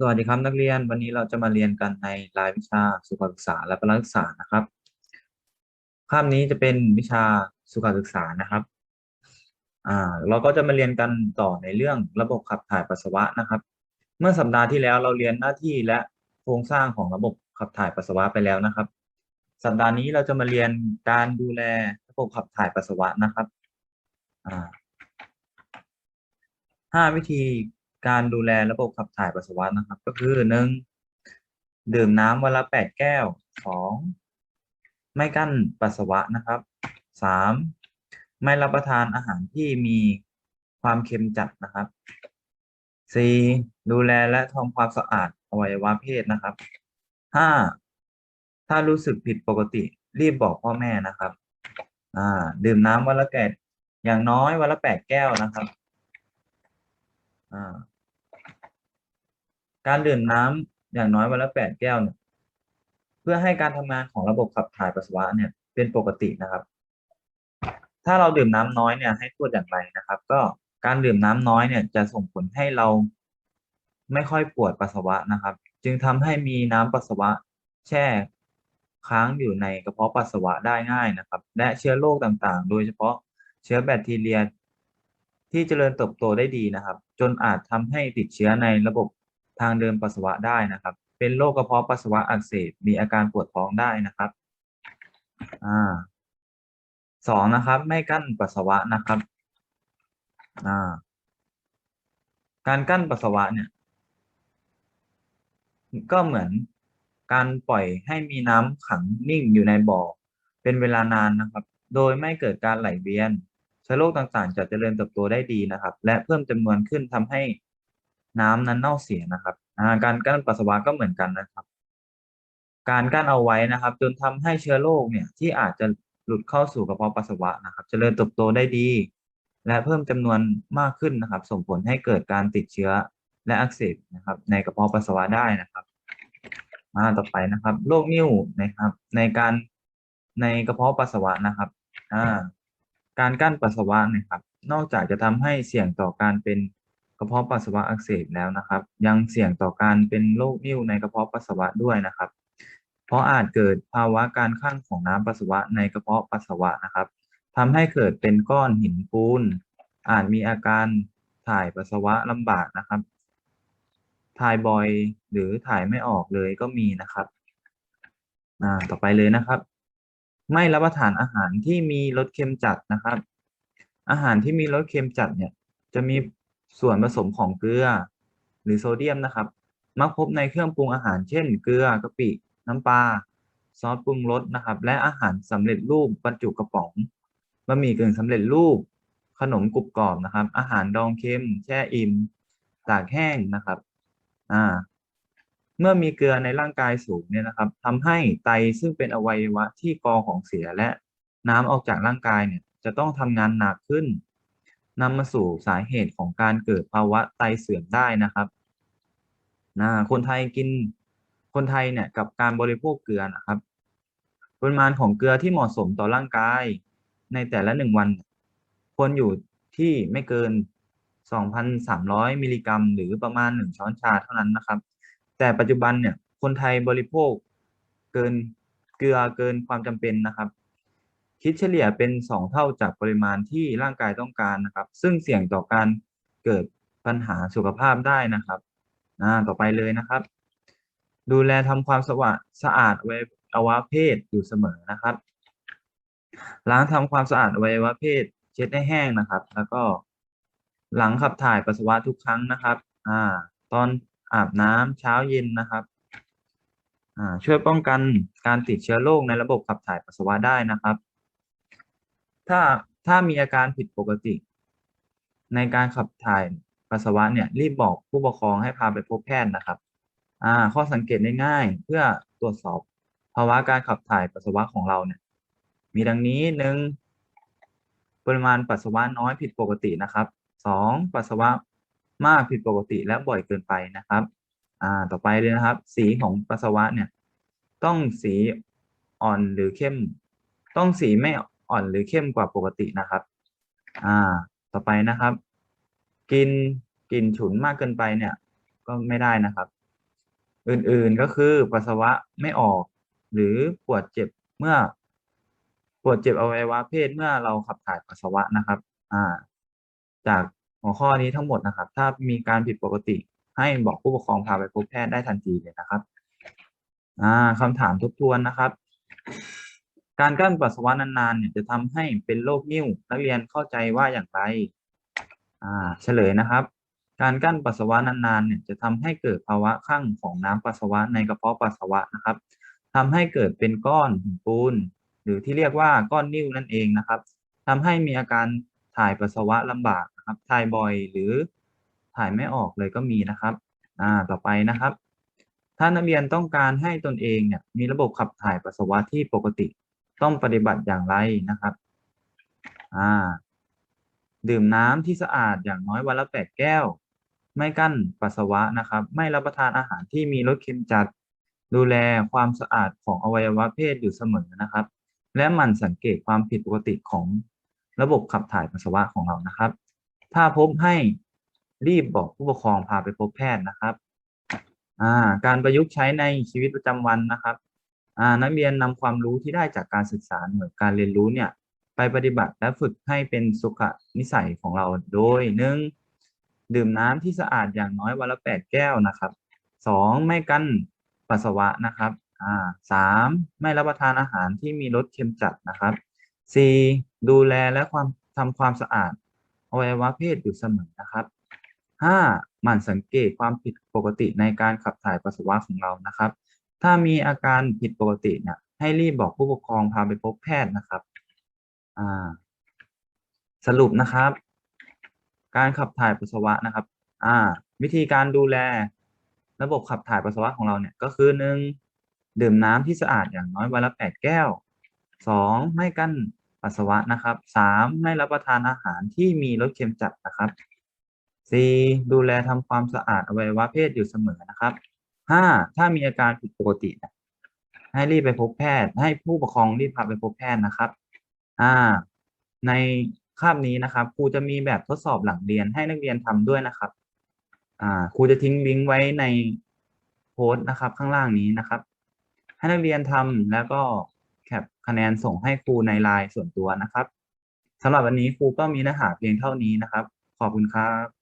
สวัสดีครับนักเรียนวันนี้เราจะมาเรียนกันในรายวิชาสุขศึกษาและพละศึกษานะครับคาบนี้จะเป็นวิชาสุขศึกษานะครับอ่าเราก็จะมาเรียนกันต่อในเรื่องระบบขับถ่ายปัสสาวะนะครับ เมื่อสัปดาห์ที่แล้วเราเรียนหน้าที่และโครงสร้างของระบบขับถ่ายปัสสาวะไปแล้วนะครับ สัปดาห์นี้เราจะมาเรียนการดูแลระบบขับถ่ายปัสสาวะนะครับอ่าห้าวิธี การดูแลระบบขับถ่ายปัสสาวะนะครับ ก็คือหนึ่งดื่มน้ำวันละแปดแก้วสองไม่กั้นปัสสาวะนะครับสามไม่รับประทานอาหารที่มีความเค็มจัดนะครับสี่ดูแลและทำความสะอาดอวัยวะเพศนะครับห้าถ้ารู้สึกผิดปกติรีบบอกพ่อแม่นะครับ อ่า ดื่มน้ำวันละแปดอย่างน้อยวันละแปดแก้วนะครับ อ่า การดื่มน้ำอย่างน้อยวันละแปดแก้วเนี่ยเพื่อให้การทำงานของระบบขับถ่ายปัสสาวะเนี่ยเป็นปกตินะครับ ถ้าเราดื่มน้ำน้อยเนี่ยให้พูดอย่างไรนะครับ ก็การดื่มน้ำน้อยเนี่ยจะส่งผลให้เราไม่ค่อยปวดปัสสาวะนะครับ จึงทำให้มีน้ำปัสสาวะแช่ค้างอยู่ในกระเพาะปัสสาวะได้ง่ายนะครับ และเชื้อโรคต่างๆ โดยเฉพาะเชื้อแบคทีเรียที่เจริญเติบโตได้ดีนะครับ จนอาจทำให้ติดเชื้อในระบบ ทางเดินปัสสาวะได้นะครับ เป็นโรคกระเพาะปัสสาวะอักเสบมีอาการปวดท้องได้นะครับอ่าสองนะครับ ไม่กั้นปัสสาวะนะครับอ่าการกั้นปัสสาวะเนี่ย ก็เหมือนการปล่อยให้มีน้ำขังนิ่งอยู่ในบ่อ เป็นเวลานานนะครับ โดยไม่เกิดการไหลเวียนเชื้อโรคต่างๆ จะเจริญเติบโตได้ดีนะครับ และเพิ่มจำนวนขึ้นทำให้ น้ำนั้นเน่าเสียนะครับการกั้นปัสสาวะก็เหมือนกันนะครับ การกั้นเอาไว้นะครับ จนทำให้เชื้อโรคเนี่ยที่อาจจะหลุดเข้าสู่กระเพาะปัสสาวะนะครับเจริญเติบโตได้ดี และเพิ่มจำนวนมากขึ้นนะครับ ส่งผลให้เกิดการติดเชื้อและอักเสบนะครับ ในกระเพาะปัสสาวะได้นะครับอ่าต่อไปนะครับโรคนิ่วนะครับ ในการในกระเพาะปัสสาวะนะครับการกั้นปัสสาวะนะครับ นอกจากจะทำให้เสี่ยงต่อการเป็น กระเพาะปัสสาวะอักเสบแล้วนะครับ ยังเสี่ยงต่อการเป็นโรคนิ่วในกระเพาะปัสสาวะด้วยนะครับ เพราะอาจเกิดภาวะการข้างของน้ำปัสสาวะในกระเพาะปัสสาวะนะครับทำให้เกิดเป็นก้อนหินปูน อาจมีอาการถ่ายปัสสาวะลำบากนะครับ ถ่ายบ่อยหรือถ่ายไม่ออกเลยก็มีนะครับต่อไปเลยนะครับ ไม่รับประทานอาหารที่มีรสเค็มจัดนะครับ อาหารที่มีรสเค็มจัดเนี่ย จะมี ส่วนผสมของเกลือ หรือโซเดียมนะครับ มักพบในเครื่องปรุงอาหารเช่น เกลือกะปิ น้ำปลาซอสปรุงรสนะครับ และอาหารสำเร็จรูปบรรจุกระป๋องบะหมี่กึ่งสำเร็จรูป ขนมกรุบกรอบนะครับ อาหารดองเค็ม แช่อิ่มตากแห้งนะครับอ่าเมื่อมีเกลือในร่างกายสูงเนี่ยนะครับทำให้ไตซึ่งเป็นอวัยวะที่กรองของเสียและน้ำออกจากร่างกายเนี่ยจะต้องทำงานหนักขึ้น นำมาสู่สาเหตุของการเกิดภาวะไตเสื่อมได้นะครับนะคนไทยกินคนไทยเนี่ยกับการบริโภคเกลือนะครับปริมาณของเกลือที่เหมาะสมต่อร่างกาย ในแต่ละหนึ่งวันควรอยู่ที่ไม่เกิน 2,300 มิลลิกรัม หรือประมาณ 1 ช้อนชาเท่านั้นนะครับ แต่ปัจจุบันเนี่ยคนไทยบริโภคเกินเกลือเกินความจำเป็นนะครับ คิดเฉลี่ยเป็น 2 เท่าจากปริมาณที่ร่างกายต้องการนะครับ ซึ่งเสี่ยงต่อการเกิดปัญหาสุขภาพได้นะครับอ่าต่อไปเลยนะครับ ดูแลทำความสะอาดสะอาดอวัยวะเพศอยู่เสมอนะครับ ล้างทำความสะอาดอวัยวะเพศ เช็ดให้แห้งนะครับ แล้วก็หลังขับถ่ายปัสสาวะทุกครั้งนะครับอ่าตอนอาบน้ำเช้าเย็นนะครับอ่าช่วยป้องกันการติดเชื้อโรคในระบบขับถ่ายปัสสาวะได้นะครับ ถ้าถ้ามีอาการผิดปกติ ในการขับถ่ายปัสสาวะเนี่ยรีบบอกผู้ปกครองให้พาไปพบแพทย์นะครับ อ่า ข้อสังเกตง่ายๆเพื่อตรวจสอบภาวะการขับถ่ายปัสสาวะของเราเนี่ย มีดังนี้หนึ่งปริมาณปัสสาวะน้อยผิดปกตินะครับสองปัสสาวะมากผิดปกติและบ่อยเกินไปนะครับ อ่า ต่อไปเลยนะครับ สีของปัสสาวะเนี่ย ต้องสีอ่อนหรือเข้ม ต้องสีไม่ อ่อนหรือเข้มกว่าปกตินะครับ อ่า ต่อไปนะครับ กินกินฉุนมากเกินไปเนี่ย ก็ไม่ได้นะครับ อื่นๆก็คือปัสสาวะไม่ออก หรือปวดเจ็บเมื่อ ปวดเจ็บอวัยวะเพศเมื่อเราขับถ่ายปัสสาวะนะครับ อ่า จากหัวข้อนี้ทั้งหมดนะครับ ถ้ามีการผิดปกติ ให้บอกผู้ปกครองพาไปพบแพทย์ได้ทันทีเลยนะครับ อ่าคำถามทบทวนนะครับ การกั้นปัสสาวะนานๆเนี่ยจะทำให้เป็นโรคนิ่วนักเรียนเข้าใจว่าอย่างไร อ่า เฉลยนะครับ การกั้นปัสสาวะนานๆเนี่ยจะทำให้เกิดภาวะข้างของน้ำปัสสาวะในกระเพาะปัสสาวะนะครับทำให้เกิดเป็นก้อนหินปูนหรือที่เรียกว่าก้อนนิ่วนั่นเองนะครับทำให้มีอาการถ่ายปัสสาวะลำบากนะครับ ถ่ายบ่อยหรือถ่ายไม่ออกเลยก็มีนะครับ อ่า ต่อไปนะครับ ถ้านักเรียนต้องการให้ตนเองเนี่ยมีระบบขับถ่ายปัสสาวะที่ปกติ ต้องปฏิบัติอย่างไรนะครับ อ่า ดื่มน้ำที่สะอาดอย่างน้อยวันละแปดแก้ว ไม่กั้นปัสสาวะนะครับ ไม่รับประทานอาหารที่มีรสเค็มจัด ดูแลความสะอาดของอวัยวะเพศอยู่เสมอนะครับ และหมั่นสังเกตความผิดปกติของระบบขับถ่ายปัสสาวะของเรานะครับ ถ้าพบให้รีบบอกผู้ปกครองพาไปพบแพทย์นะครับ อ่า การประยุกต์ใช้ในชีวิตประจำวันนะครับ นักเรียนนำความรู้ที่ได้จากการศึกษาหน่วยการเรียนรู้เนี่ยไปปฏิบัติและฝึกให้เป็นสุขนิสัยของเราโดยหนึ่งดื่มน้ำที่สะอาดอย่างน้อยวันละแปดแก้วนะครับสองไม่กั้นปัสสาวะนะครับสามไม่รับประทานอาหารที่มีรสเค็มจัดนะครับสี่ดูแลและความทำความสะอาดอวัยวะเพศอยู่เสมอนะครับห้าหมั่นสังเกตความผิดปกติในการขับถ่ายปัสสาวะของเรานะครับ ถ้ามีอาการผิดปกติเนี่ยให้รีบบอกผู้ปกครองพาไปพบแพทย์นะครับ อ่า สรุปนะครับ การขับถ่ายปัสสาวะนะครับ อ่า วิธีการดูแล ระบบขับถ่ายปัสสาวะของเราเนี่ย ก็คือหนึ่งดื่มน้ำที่สะอาดอย่างน้อยวันละแปดแก้วสองไม่กั้นปัสสาวะนะครับสามไม่รับประทานอาหารที่มีรสเค็มจัดนะครับสี่ดูแลทำความสะอาดอวัยวะเพศอยู่เสมอนะครับ ห้าถ้ามีอาการผิดปกตินะให้รีบไปพบแพทย์ ให้ผู้ปกครองรีบพาไปพบแพทย์นะครับอ่าในคาบนี้นะครับครูจะมีแบบทดสอบหลังเรียนให้นักเรียนทำด้วยนะครับอ่าครูจะทิ้งลิงก์ไว้ในโพสต์นะครับ ข้างล่างนี้นะครับ ให้นักเรียนทำแล้วก็แคปคะแนนส่งให้ครูในไลน์ส่วนตัวนะครับสำหรับวันนี้ครูก็มีเนื้อหาเพียงเท่านี้นะครับ ขอบคุณครับ